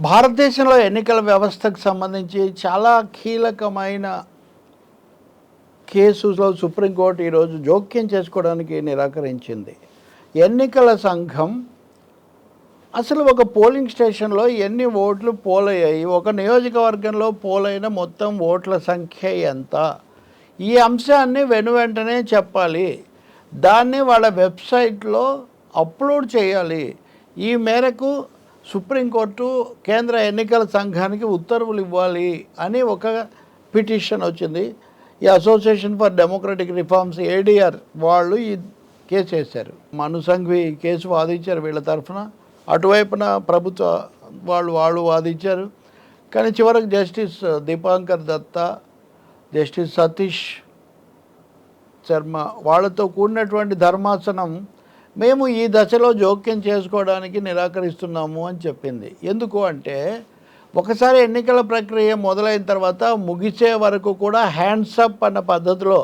భారతదేశంలో ఎన్నికల వ్యవస్థకు సంబంధించి చాలా కీలకమైన కేసులో సుప్రీంకోర్టు ఈరోజు జోక్యం చేసుకోవడానికి నిరాకరించింది. ఎన్నికల సంఘం అసలు ఒక పోలింగ్ స్టేషన్లో ఎన్ని ఓట్లు పోలయ్యాయి? ఒక నియోజకవర్గంలో పోలైన మొత్తం ఓట్ల సంఖ్య ఎంత? ఈ అంశాన్ని వెను వెంటనే చెప్పాలి. దాన్ని వాళ్ళ వెబ్సైట్లో అప్లోడ్ చేయాలి. ఈ మేరకు సుప్రీంకోర్టు కేంద్ర ఎన్నికల సంఘానికి ఉత్తర్వులు ఇవ్వాలి అని ఒక పిటిషన్ వచ్చింది. ఈ association for democratic reforms ADR వాళ్ళు ఈ కేసు వేశారు మనుసంఘవి కేసు వాదించారు వీళ్ళ తరఫున. అటువైపున ప్రభుత్వ వాళ్ళు వాళ్ళు వాదించారు. కానీ చివరకు జస్టిస్ దీపాంకర్ దత్తా జస్టిస్ సతీష్ శర్మ వాళ్ళతో కూడినటువంటి ధర్మాసనం మేము ఈ దశలో జోక్యం చేసుకోవడానికి నిరాకరిస్తున్నాము అని చెప్పింది. ఎందుకు అంటే ఒకసారి ఎన్నికల ప్రక్రియ మొదలైన తర్వాత ముగిసే వరకు కూడా హ్యాండ్సప్ అన్న పద్ధతిలో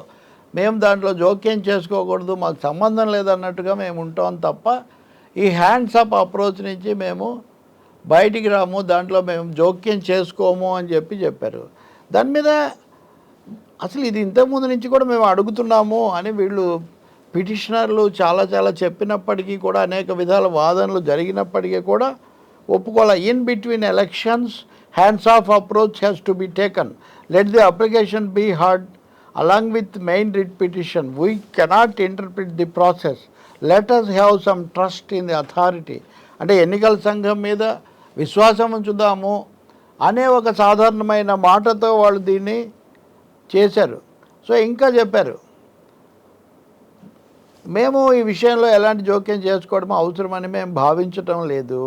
మేము దాంట్లో జోక్యం చేసుకోకూడదు మాకు సంబంధం లేదన్నట్టుగా మేము ఉంటాం తప్ప ఈ హ్యాండ్సప్ అప్రోచ్ నుంచి మేము బయటికి రాము దాంట్లో మేము జోక్యం చేసుకోము అని చెప్పి చెప్పారు. దాని మీద అసలు ఇది ఇంతకుముందు నుంచి కూడా మేము అడుగుతున్నాము అని వీళ్ళు పిటిషనర్లు చాలా చాలా చెప్పినప్పటికీ కూడా అనేక విధాల వాదనలు జరిగినప్పటికీ కూడా ఒప్పుకోవాలి in between elections hands off approach has to be taken let the application be heard along with main writ petition we cannot interpret the process let us have some trust in the authority అంటే ఎన్నికల సంఘం మీద విశ్వాసం ఉంచుదాము అనే ఒక సాధారణమైన మాటతో వాళ్ళు దీన్ని చేశారు. సో ఇంకా చెప్పారు. మేము ఈ విషయంలో ఎలాంటి జోక్యం చేసుకోవడం అవసరమని మేము భావించటం లేదు.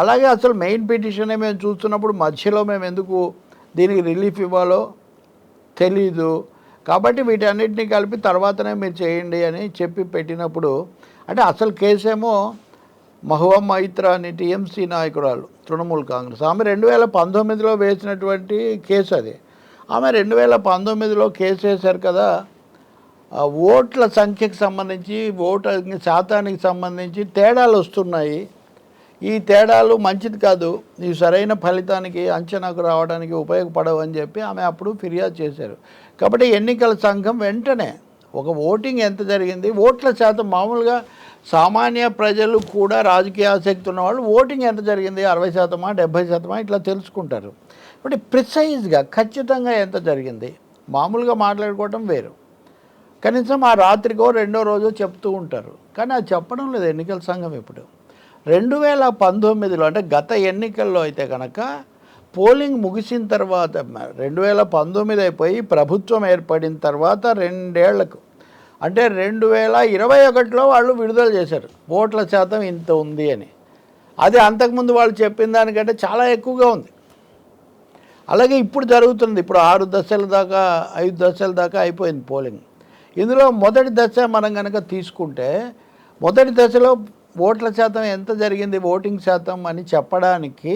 అలాగే అసలు మెయిన్ పిటిషనే మేము చూస్తున్నప్పుడు మధ్యలో మేము ఎందుకు దీనికి రిలీఫ్ ఇవ్వాలో తెలీదు. కాబట్టి వీటన్నిటిని కలిపి తర్వాతనే మీరు చేయండి అని చెప్పి పెట్టినప్పుడు అంటే అసలు కేసేమో మహువా మైత్ర అని టీఎంసీ నాయకురాలు తృణమూల్ కాంగ్రెస్. ఆమె రెండు వేల పంతొమ్మిదిలో వేసినటువంటి కేసు అది. ఆమె రెండు వేల పంతొమ్మిదిలో కేసు వేశారు కదా ఓట్ల సంఖ్యకు సంబంధించి ఓట్ల శాతానికి సంబంధించి తేడాలు వస్తున్నాయి. ఈ తేడాలు మంచిది కాదు. ఈ సరైన ఫలితానికి అంచనాకు రావడానికి ఉపయోగపడవు అని చెప్పి ఆమె అప్పుడు ఫిర్యాదు చేశారు. కాబట్టి ఎన్నికల సంఘం వెంటనే ఒక ఓటింగ్ ఎంత జరిగింది? ఓట్ల శాతం మామూలుగా సామాన్య ప్రజలు కూడా రాజకీయ ఆసక్తి ఉన్నవాళ్ళు ఓటింగ్ ఎంత జరిగింది? అరవై శాతమా డెబ్భై శాతమా ఇట్లా తెలుసుకుంటారు. కాబట్టి ప్రిసైజ్గా ఖచ్చితంగా ఎంత జరిగింది? మామూలుగా మాట్లాడుకోవటం వేరు. కనీసం ఆ రాత్రికో రెండో రోజో చెప్తూ ఉంటారు. కానీ అది చెప్పడం లేదు. ఎన్నికల సంఘం ఇప్పుడు. రెండు వేల పంతొమ్మిదిలో అంటే గత ఎన్నికల్లో అయితే కనుక పోలింగ్ ముగిసిన తర్వాత రెండు వేల పంతొమ్మిది అయిపోయి ప్రభుత్వం ఏర్పడిన తర్వాత రెండేళ్ళకు అంటే రెండు వేల ఇరవై ఒకటిలో వాళ్ళు విడుదల చేశారు. ఓట్ల శాతం ఇంత ఉంది అని. అది అంతకుముందు వాళ్ళు చెప్పిన దానికంటే చాలా ఎక్కువగా ఉంది. అలాగే ఇప్పుడు జరుగుతుంది ఇప్పుడు ఆరు దశల దాకా ఐదు దశల దాకా అయిపోయింది పోలింగ్. ఇందులో మొదటి దశ మనం కనుక తీసుకుంటే మొదటి దశలో ఓట్ల శాతం ఎంత జరిగింది ఓటింగ్ శాతం అని చెప్పడానికి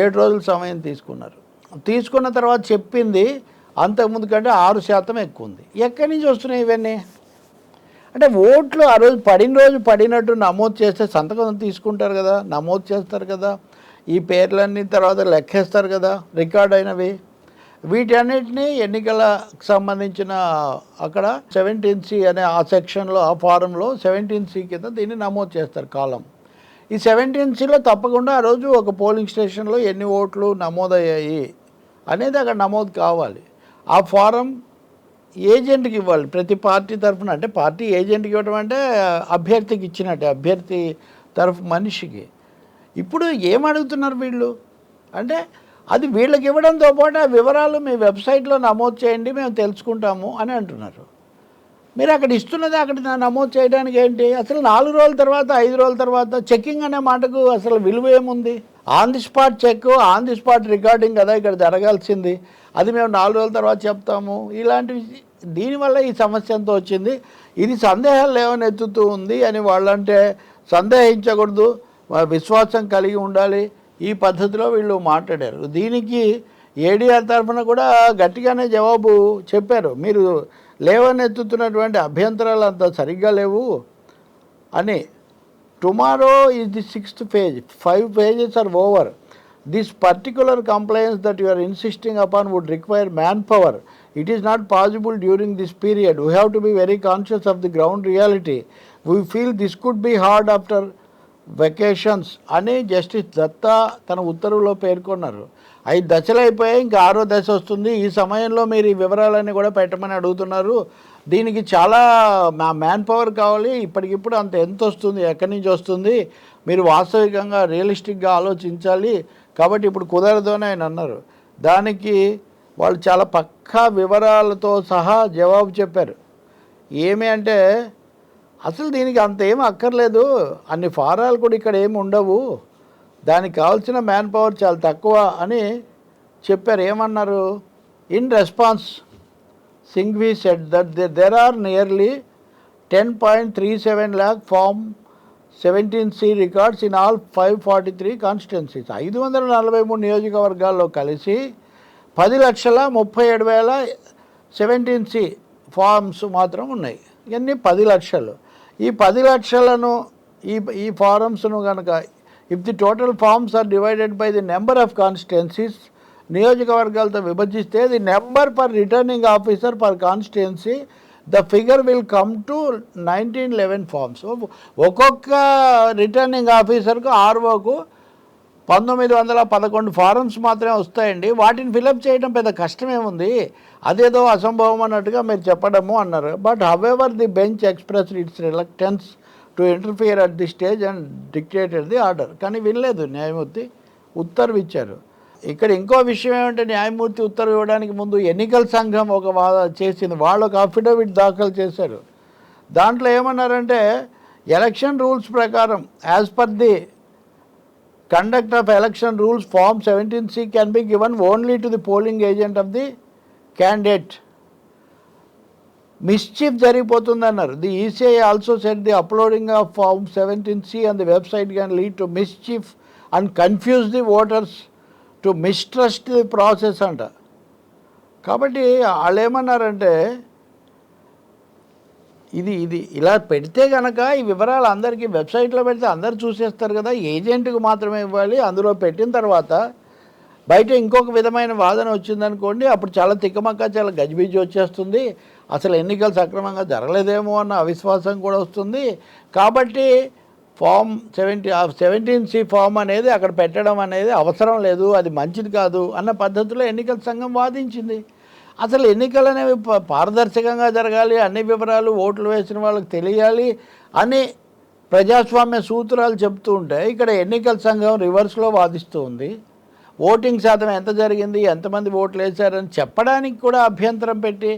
ఏడు రోజుల సమయం తీసుకున్నారు. తీసుకున్న తర్వాత చెప్పింది అంతకుముందు కంటే ఆరు శాతం ఎక్కువ ఉంది. ఎక్కడి నుంచి వస్తున్నాయి ఇవన్నీ? అంటే ఓట్లు ఆ రోజు పడిన రోజు పడినట్టు నమోదు చేస్తే సంతకం తీసుకుంటారు కదా నమోదు చేస్తారు కదా ఈ పేర్లన్నీ తర్వాత లెక్కేస్తారు కదా రికార్డ్ అయినవి. వీటన్నిటినీ ఎన్నికలకు సంబంధించిన అక్కడ సెవెంటీన్ సి అనే ఆ సెక్షన్లో ఆ ఫారంలో సెవెంటీన్ సి కింద దీన్ని నమోదు చేస్తారు కాలం. ఈ సెవెంటీన్ సిలో తప్పకుండా ఆ రోజు ఒక పోలింగ్ స్టేషన్లో ఎన్ని ఓట్లు నమోదయ్యాయి అనేది అక్కడ నమోదు కావాలి. ఆ ఫారం ఏజెంట్కి ఇవ్వాలి. ప్రతి పార్టీ తరఫున అంటే పార్టీ ఏజెంట్కి ఇవ్వడం అంటే అభ్యర్థికి ఇచ్చినట్టే అభ్యర్థి తరఫు మనిషికి. ఇప్పుడు ఏం అడుగుతున్నారు వీళ్ళు? అంటే అది వీళ్ళకి ఇవ్వడంతో పాటు ఆ వివరాలు మీ వెబ్సైట్లో నమోదు చేయండి మేము తెలుసుకుంటాము అని అంటున్నారు. మీరు అక్కడ ఇస్తున్నది అక్కడ నమోదు చేయడానికి ఏంటి? అసలు నాలుగు రోజుల తర్వాత ఐదు రోజుల తర్వాత చెక్కింగ్ అనే మాటకు అసలు విలువ ఏముంది? On the spot check on the spot recording కదా ఇక్కడ జరగాల్సింది. అది మేము నాలుగు రోజుల తర్వాత చెప్తాము. ఇలాంటివి దీనివల్ల ఈ సమస్య అంతా వచ్చింది. ఇది సందేహాలు లేవనెత్తుతూ ఉంది అని వాళ్ళంటే సందేహించకూడదు. విశ్వాసం కలిగి ఉండాలి. ఈ పద్ధతిలో వీళ్ళు మాట్లాడారు. దీనికి ఏడీఆర్ తరఫున కూడా గట్టిగానే జవాబు చెప్పారు. మీరు లేవనెత్తుతున్నటువంటి అభ్యంతరాలు అంత సరిగ్గా లేవు అని. Tomorrow is the sixth page. Five pages are over. This particular compliance that you are insisting upon would require manpower. It is not possible during this period. We have to be very conscious of the ground reality. We feel this could be heard after vacations అని justice Datta తన ఉత్తర్వులో పేర్కొన్నారు. ఐదు దశలు అయిపోయాయి ఇంకా ఆరో దశ వస్తుంది. ఈ సమయంలో మీరు ఈ వివరాలన్నీ కూడా పెట్టమని అడుగుతున్నారు. దీనికి చాలా మా మ్యాన్ పవర్ కావాలి. ఇప్పటికిప్పుడు అంత ఎంత వస్తుంది ఎక్కడి నుంచి వస్తుంది మీరు వాస్తవికంగా రియలిస్టిక్గా ఆలోచించాలి. కాబట్టి ఇప్పుడు కుదరదు అని ఆయన అన్నారు. దానికి వాళ్ళు చాలా పక్కా వివరాలతో సహా జవాబు చెప్పారు. ఏమి అంటే అసలు దీనికి అంత ఏం అక్కర్లేదు. అన్ని ఫారాలు కూడా ఇక్కడ ఏమి ఉండవు. దానికి కావాల్సిన మ్యాన్ పవర్ చాలా తక్కువ అని చెప్పారు. ఏమన్నారు? In response Singhvi said that there are nearly ten point three seven lakh form seventeen C records in all five forty three constituencies ఐదు వందల నలభై మూడు నియోజకవర్గాల్లో కలిసి పది లక్షల ముప్పై ఏడు వేల సెవెంటీన్ సి ఫార్మ్స్ మాత్రం ఉన్నాయి. ఇవన్నీ పది లక్షలు. ఈ పది లక్షలను ఈ ఈ ఫారమ్స్ను కనుక if the total forms are divided by the number of constituencies నియోజకవర్గాలతో విభజిస్తే the number per returning officer per constituency the figure will come to nineteen eleven forms ఒక్కొక్క రిటర్నింగ్ ఆఫీసర్కు ఆర్ఓకు పంతొమ్మిది వందల పదకొండు ఫారమ్స్ మాత్రమే వస్తాయండి. వాటిని ఫిలప్ చేయడం పెద్ద కష్టమేముంది? అదేదో అసంభవం అన్నట్టుగా మీరు చెప్పడము అన్నారు. But however the bench express its reluctance to interfere at the stage and dictated the order కానీ వినలేదు న్యాయమూర్తి. ఉత్తర్వు ఇచ్చారు. ఇక్కడ ఇంకో విషయం ఏమంటే న్యాయమూర్తి ఉత్తర్వు ఇవ్వడానికి ముందు ఎన్నికల సంఘం ఒక చేసింది. వాళ్ళు ఒక అఫిడవిట్ దాఖలు చేశారు. దాంట్లో ఏమన్నారంటే ఎలక్షన్ రూల్స్ ప్రకారం as per the conduct of election rules form seventeen C can be given only to the polling agent of the candidate mischief జరిగిపోతుందన్నారు. The ECI also set the uploading of form seventeen C and the website can lead to mischief and confuse the voters to mistrust the process అంట. కాబట్టి వాళ్ళు ఏమన్నారంటే ఇది ఇది ఇలా పెడితే కనుక ఈ వివరాలు అందరికీ వెబ్సైట్లో పెడితే అందరు చూసేస్తారు కదా ఏజెంట్కి మాత్రమే ఇవ్వాలి అందులో పెట్టిన తర్వాత బయట ఇంకొక విధమైన వాదన వచ్చిందనుకోండి అప్పుడు చాలా తిక్కమక్క చాలా గజిబిజి వచ్చేస్తుంది. అసలు ఎన్నికలు సక్రమంగా జరగలేదేమో అన్న అవిశ్వాసం కూడా వస్తుంది. కాబట్టి form seventy seventeen C form అనేది అక్కడ పెట్టడం అనేది అవసరం లేదు అది మంచిది కాదు అన్న పద్ధతిలో ఎన్నికల సంఘం వాదించింది. అసలు ఎన్నికలు అనేవి పారదర్శకంగా జరగాలి అన్ని వివరాలు ఓట్లు వేసిన వాళ్ళకి తెలియాలి అని ప్రజాస్వామ్య సూత్రాలు చెప్తూ ఉంటే ఇక్కడ ఎన్నికల సంఘం రివర్స్లో వాదిస్తూ ఉంది. ఓటింగ్ శాతం ఎంత జరిగింది ఎంతమంది ఓట్లు వేశారని చెప్పడానికి కూడా అభ్యంతరం పెట్టి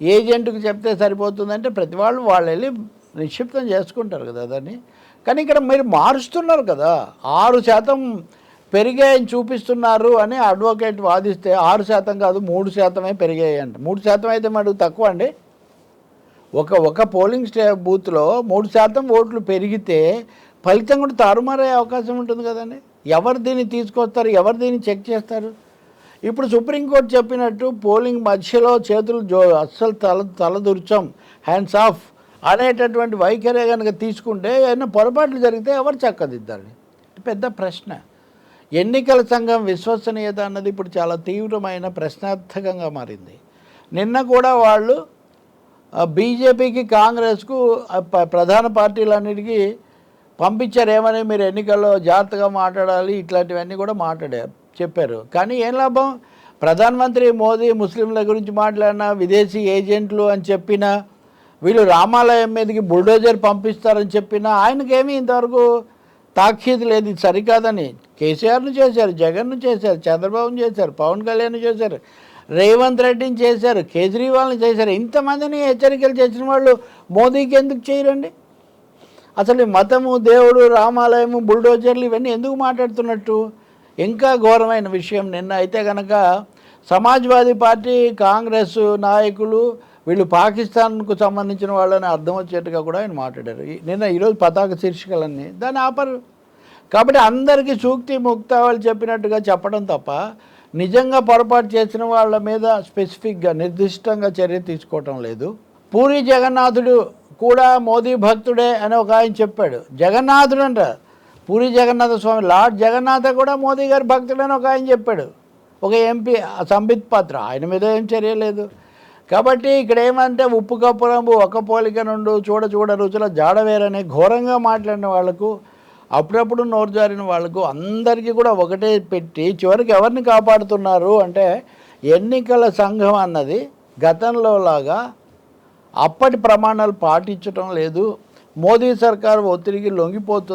ఏజెంట్కి చెప్తే సరిపోతుందంటే ప్రతి వాళ్ళు వాళ్ళు వెళ్ళి నిక్షిప్తం చేసుకుంటారు కదా దాన్ని. కానీ ఇక్కడ మీరు మారుస్తున్నారు కదా. ఆరు శాతం పెరిగాయని చూపిస్తున్నారు అని అడ్వకేట్ వాదిస్తే ఆరు శాతం కాదు మూడు శాతమే పెరిగాయి అంట. మూడు శాతం అయితే మరి తక్కువ అండి? ఒక ఒక పోలింగ్ స్టే బూత్లో మూడు శాతం ఓట్లు పెరిగితే ఫలితం కూడా తారుమారయ్యే అవకాశం ఉంటుంది కదండి? ఎవరు దీన్ని తీసుకొస్తారు ఎవరు దీన్ని చెక్ చేస్తారు? ఇప్పుడు సుప్రీంకోర్టు చెప్పినట్టు పోలింగ్ మధ్యలో చేతులు జో అస్సలు తల తలదుర్చం హ్యాండ్స్ ఆఫ్ అనేటటువంటి వైఖరి కనుక తీసుకుంటే ఏమైనా పొరపాట్లు జరిగితే ఎవరు చక్కదిద్దాలి? పెద్ద ప్రశ్న. ఎన్నికల సంఘం విశ్వసనీయత అన్నది ఇప్పుడు చాలా తీవ్రమైన ప్రశ్నార్థకంగా మారింది. నిన్న కూడా వాళ్ళు బీజేపీకి కాంగ్రెస్కు ప్రధాన పార్టీలన్నిటికీ పంపించారు. ఏమని మీరు ఎన్నికల్లో జాగ్రత్తగా మాట్లాడాలి ఇట్లాంటివన్నీ కూడా మాట్లాడారు చెప్పారు. కానీ ఏం లాభం? ప్రధానమంత్రి మోదీ ముస్లింల గురించి మాట్లాడినా విదేశీ ఏజెంట్లు అని చెప్పినా వీళ్ళు రామాలయం మీదకి బుల్డోజర్ పంపిస్తారని చెప్పినా ఆయనకేమీ ఇంతవరకు తాఖీదు లేదు ఇది సరికాదని కేసీఆర్ను చేశారు జగన్ను చేశారు చంద్రబాబును చేశారు పవన్ కళ్యాణ్ చేశారు రేవంత్ రెడ్డిని చేశారు కేజ్రీవాల్ని చేశారు. ఇంతమందిని హెచ్చరికలు చేసిన వాళ్ళు మోదీకి ఎందుకు చేయరండి? అసలు ఈ మతము దేవుడు రామాలయము బుల్డోజర్లు ఇవన్నీ ఎందుకు మాట్లాడుతున్నట్టు? ఇంకా ఘోరమైన విషయం నిన్న అయితే కనుక సమాజ్వాదీ పార్టీ కాంగ్రెస్ నాయకులు వీళ్ళు పాకిస్తాన్కు సంబంధించిన వాళ్ళని అర్థం వచ్చేట్టుగా కూడా ఆయన మాట్లాడారు. ఈ- నిన్న ఈరోజు పతాక శీర్షికలన్నీ దాన్ని ఆపరు. కాబట్టి అందరికీ సూక్తి ముక్త వాళ్ళు చెప్పినట్టుగా చెప్పడం తప్ప నిజంగా పొరపాటు చేసిన వాళ్ళ మీద స్పెసిఫిక్గా నిర్దిష్టంగా చర్య తీసుకోవటం లేదు. పూరి జగన్నాథుడు కూడా మోదీ భక్తుడే అని ఒక ఆయన చెప్పాడు. జగన్నాథుడు అంట పూరి జగన్నాథ స్వామి లార్డ్ జగన్నాథ కూడా మోదీ గారి భక్తుడని ఒక ఆయన చెప్పాడు. ఒక ఎంపీ సంబిత్ పాత్ర ఆయన మీద ఏం చర్య లేదు. కాబట్టి ఇక్కడ ఏమంటే ఉప్పు కప్పురంబు ఒక పోలిక నుండు చూడ చూడ రుచుల జాడవేరని ఘోరంగా మాట్లాడిన వాళ్ళకు అప్పుడప్పుడు నోరు జారిన వాళ్ళకు అందరికీ కూడా ఒకటే పెట్టి చివరికి ఎవరిని కాపాడుతున్నారు అంటే ఎన్నికల సంఘం అన్నది గతంలో లాగా అప్పటి ప్రమాణాలు పాటించడం లేదు. మోదీ సర్కారు ఒత్తిడికి లొంగిపోతుంది.